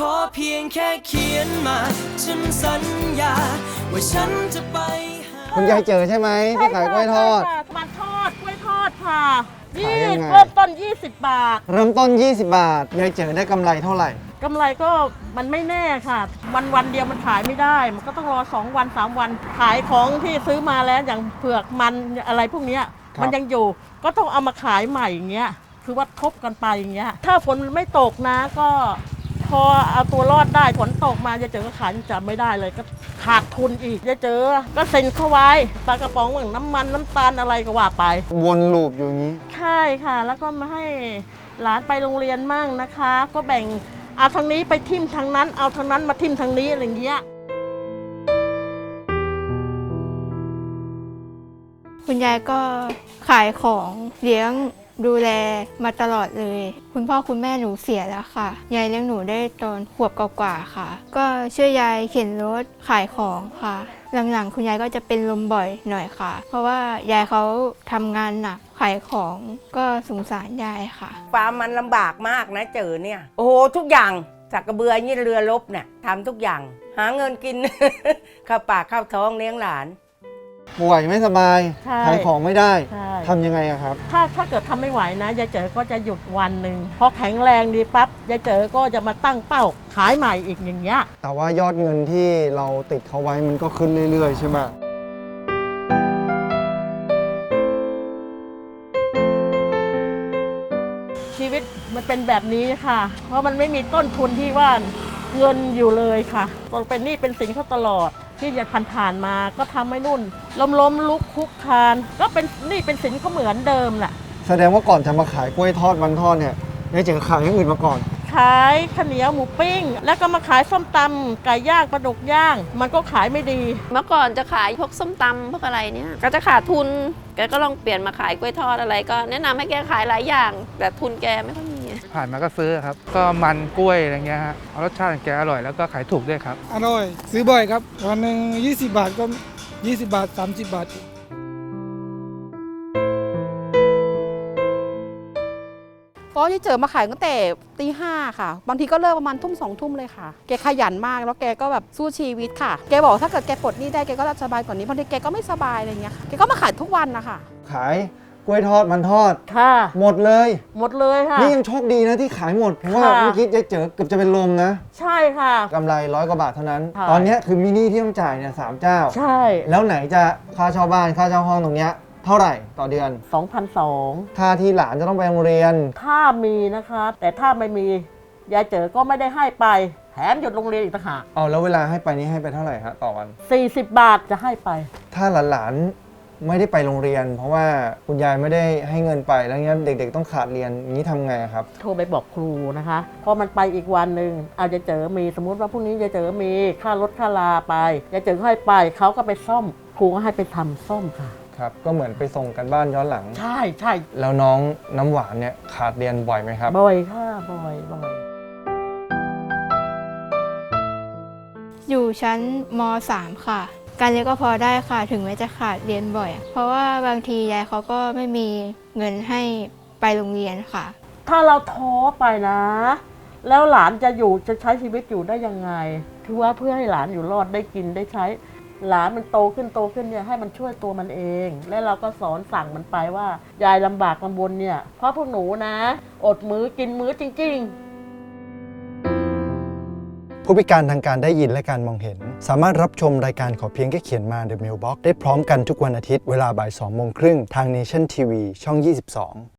ขอเพียงแค่เขียนมา ฉันสัญญา ว่าฉันจะไปหา คุณยายเจอใช่ไหมที่ขายกล้วยทอด ใช่ค่ะมันทอดกล้วยทอดค่ะขายนี่ยังไง เริ่มต้น 20 บาทเริ่มต้น 20 บาท ยายเจอได้กำไรเท่าไหร่ กำไรก็มันไม่แน่ค่ะ วันวันเดียวมันขายไม่ได้ มันก็ต้องรอ 2 วัน 3 วันขายของที่ซื้อมาแล้วอย่างเผือกมันอะไรพวกเนี้ยครับ มันยังอยู่ ก็ต้องเอามาขายใหม่อย่างเงี้ยคือว่าทบกันไปอย่างเงี้ยถ้าฝนไม่ตกนะก็ พอเอาตัวรอดได้ฝนตกมาจะเจอก็ขายจะไม่ได้เลยก็ขาดทุนอีกจะเจอ ก็เซ็นเข้าไว้ปลากระป๋องเหมือนน้ำมันน้ำตาลอะไรก็ว่าไป วนลูปอยู่อย่างนี้ ใช่ค่ะ แล้วก็มาให้หลานไปโรงเรียนมั่งนะคะ ก็แบ่งเอาทางนี้ไปทิมทางนั้น เอาทางนั้นมาทิมทางนี้อะไรอย่างเงี้ยคุณยายก็ขายของเลี้ยง ดูแลมาตลอดเลย คุณพ่อคุณแม่หนูเสียแล้วค่ะ ยายเลี้ยงหนูได้ตอนขวบกว่าๆค่ะ ก็ช่วยยายเข็นรถขายของค่ะ หลังๆ คุณยายก็จะเป็นลมบ่อยหน่อยค่ะ เพราะว่ายายเขาทำงานหนักขายของก็สงสารยายค่ะฟาร์มมันลำบากมากนะเจอเนี่ย โอ้โหทุกอย่างสักกระเบือยี่เรือลบเนี่ยทำทุกอย่าง หาเงินกิน เข้าปากเข้าท้องเลี้ยงหลาน ป่วยไม่สบายใช่ขายของไม่ได้ใช่ ทำยังไงอะครับ ถ้าถ้าเกิดทำไม่ไหวนะยายเจอก็จะหยุดวันหนึ่งพอแข็งแรงดีปั๊บยายเจอก็จะมาตั้งเป้าขายใหม่อีกอย่างเงี้ย แต่ว่ายอดเงินที่เราติดเขาไว้มันก็ขึ้นเรื่อยๆ ใช่ไหมชีวิตมันเป็นแบบนี้ค่ะ เพราะมันไม่มีต้นทุนที่ว่าเงินอยู่เลยค่ะตกเป็นหนี้เป็นสินเขาตลอด ที่จะผ่านผ่านๆมาก็ทำให้นุ่นล้มล้มๆลุกคุกคาน ก็เป็นหนี้เป็นสินเขาเหมือนเดิมแหละแสดงว่าก่อนจะมาขายกล้วยทอดมันทอดเนี่ยยายเจอขายอย่างอื่นมาก่อน ขายข้าวเหนียวหมูปิ้ง แล้วก็มาขายส้มตำไก่ย่างปลาดุกย่าง มันก็ขายไม่ดี เมื่อก่อนจะขายพวกส้มตำพวกอะไรเนี่ย ก็จะขาดทุนแกก็ลองเปลี่ยนมาขายกล้วยทอดอะไรก็แนะนำให้แกขายหลายอย่าง แต่ทุนแกไม่ค่อยมี ผ่านมาก็ซื้อครับ ก็มันกล้วยอะไรเงี้ยฮะรสชาติของแกอร่อยแล้วก็ขายถูกด้วยครับ อร่อย ซื้อบ่อยครับ วันหนึ่ง20 บาทก็ 20 บาท 30 บาท ก็ที่เจอมาขายตั้งแต่ตีห้าค่ะ บางทีก็เลิกประมาณทุ่มสองทุ่มเลยค่ะ แกขยันมากแล้วแกก็แบบสู้ชีวิตค่ะ แกบอกถ้าเกิดแกปลดหนี้ได้แกก็จะสบายกว่านี้บางทีแกก็ไม่สบายอะไรอย่างเงี้ยค่ะแกก็มาขายทุกวันนะคะขาย กล้วยทอดมันทอด ค่ะ หมดเลย หมดเลยค่ะ นี่ยังโชคดีนะที่ขายหมด เพราะว่าค่ะ เมื่อกี้ยายเจอเกือบจะเป็นลมนะใช่ค่ะ กำไรร้อยกว่าบาทเท่านั้น ค่ะ ตอนเนี้ยคือมินี่ที่ต้องจ่ายเนี่ยสามเจ้า ใช่แล้วไหนจะค่าเช่าบ้านค่าเช่าห้องตรงเนี้ยเท่าไหร่ต่อเดือน2,002ค่าที่หลานจะต้องไปโรงเรียน ถ้ามีนะคะ แต่ถ้าไม่มียายเจอก็ไม่ได้ให้ไป แถมหยุดโรงเรียนอีกต่างหากเอาแล้วเวลาให้ไปนี่ให้ไปเท่าไหร่ฮะต่อวัน 40 บาทจะให้ไป ถ้าหลานๆ ไม่ได้ไปโรงเรียน เพราะว่าคุณยายไม่ได้ให้เงินไปแล้วเงี้ยเด็ก ๆ ต้องขาดเรียนอย่างนี้ทำไงครับ โทรไปบอกครูนะคะพอมันไปอีกวันหนึ่งอาจจะเจอมีสมมุติว่าพรุ่งนี้ยายเจอมีค่ารถค่าลาไปยายเจอก็ให้ไปเขาก็ไปซ่อม ครูก็ให้ไปทำซ่อมค่ะ ครับ ก็เหมือนไปส่งกันบ้านย้อนหลัง ใช่ใช่แล้วน้องน้ำหวานเนี่ยขาดเรียนบ่อยไหมครับ บ่อยค่ะบ่อยบ่อยอยู่ชั้นม .3 ค่ะ การเรียนก็พอได้ค่ะ ถึงแม้จะขาดเรียนบ่อย เพราะว่าบางทียายเขาก็ไม่มีเงินให้ไปโรงเรียนค่ะ ถ้าเราท้อไปนะ แล้วหลานจะอยู่จะใช้ชีวิตอยู่ได้ยังไงคือว่าเพื่อให้หลานอยู่รอดได้กินได้ใช้ หลานมันโตขึ้นโตขึ้นเนี่ยให้มันช่วยตัวมันเอง และเราก็สอนสั่งมันไปว่ายายลำบากลำบนเนี่ยเพราะพวกหนูนะ อดมื้อกินมื้อจริง ๆ ผู้พิการทางการได้ยินและการมองเห็น สามารถรับชมรายการขอเพียงแค่เขียนมา The Mailbox ได้พร้อมกันทุกวันอาทิตย์เวลาบ่าย2โมงครึ่งทาง Nation TV ช่อง 22